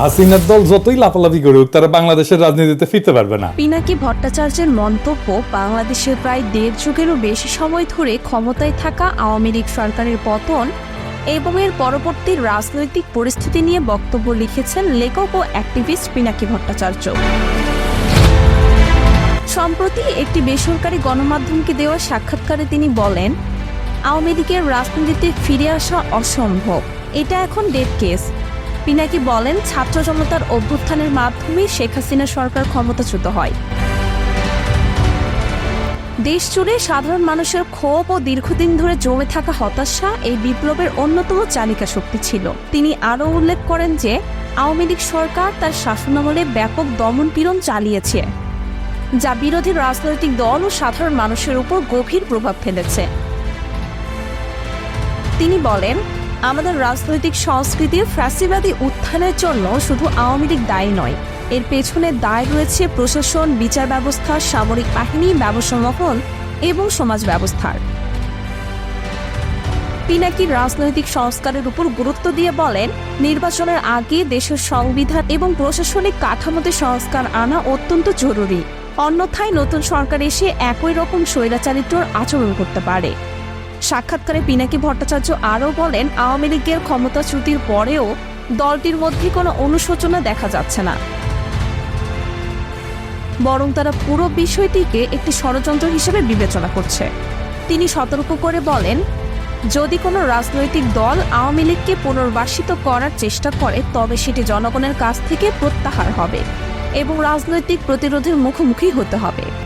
হাসিনার দল যতই লাফালাফি করুক, তারা বাংলাদেশের রাজনীতিতে ফিরতে পারবে না। পিনাকি ভট্টাচার্যের মন্তব্য, বাংলাদেশের প্রায় দেড় যুগেরও বেশি সময় ধরে ক্ষমতায় থাকা আওয়ামী লীগ সরকারের পতন এবং এর পরবর্তী রাজনৈতিক পরিস্থিতি নিয়ে বক্তব্য লিখেছেন লেখক ও অ্যাক্টিভিস্ট পিনাকি ভট্টাচার্য। সম্প্রতি একটি বেসরকারি গণমাধ্যমকে দেওয়া সাক্ষাৎকারে তিনি বলেন, আওয়ামী লীগের রাজনীতিতে ফিরে আসা অসম্ভব। এটা এখন ডেড কেস পিনাকি বলেন, ছাত্র জনতার অভ্যুত্থানের মাধ্যমে শেখ হাসিনা সরকার ক্ষমতাচ্যুত হয়। দেশ জুড়ে সাধারণ মানুষের ক্ষোভ ও দীর্ঘদিন ধরে জমে থাকা হতাশা এই বিপ্লবের অন্যতম চালিকা শক্তি ছিল। তিনি আরও উল্লেখ করেন যে, আওয়ামী লীগ সরকার তার শাসনামলে ব্যাপক দমনপীড়ন চালিয়েছে, যা বিরোধী রাজনৈতিক দল ও সাধারণ মানুষের উপর গভীর প্রভাব ফেলেছে। তিনি বলেন আমাদের রাজনৈতিক সংস্কৃতির ফ্যাসিবাদী উত্থানের জন্য শুধু আওয়ামী লীগ দায়ী নয়। এর পেছনে দায় রয়েছে প্রশাসন, বিচার ব্যবস্থা, সামরিক বাহিনী ব্যবসা মহল এবং সমাজ ব্যবস্থার। পিনাকি রাজনৈতিক সংস্কারের উপর গুরুত্ব দিয়ে বলেন, নির্বাচনের আগে দেশের সংবিধান এবং প্রশাসনিক কাঠামোতে সংস্কার আনা অত্যন্ত জরুরি। অন্যথায় নতুন সরকার এসে একই রকম স্বৈরাচারিত্বর আচরণ করতে পারে। সাক্ষাৎকারে পিনাকি ভট্টাচার্য আরও বলেন, আওয়ামী লীগের ক্ষমতাচ্যুতির পরেও দলটির মধ্যে কোনো অনুশোচনা দেখা যাচ্ছে না। বরং তারা পুরো বিষয়টিকে একটি ষড়যন্ত্র হিসেবে বিবেচনা করছে। তিনি সতর্ক করে বলেন, যদি কোনো রাজনৈতিক দল আওয়ামী লীগকে পুনর্বাসিত করার চেষ্টা করে, তবে সেটি জনগণের কাছ থেকে প্রত্যাহার হবে এবং রাজনৈতিক প্রতিরোধের মুখোমুখি হতে হবে।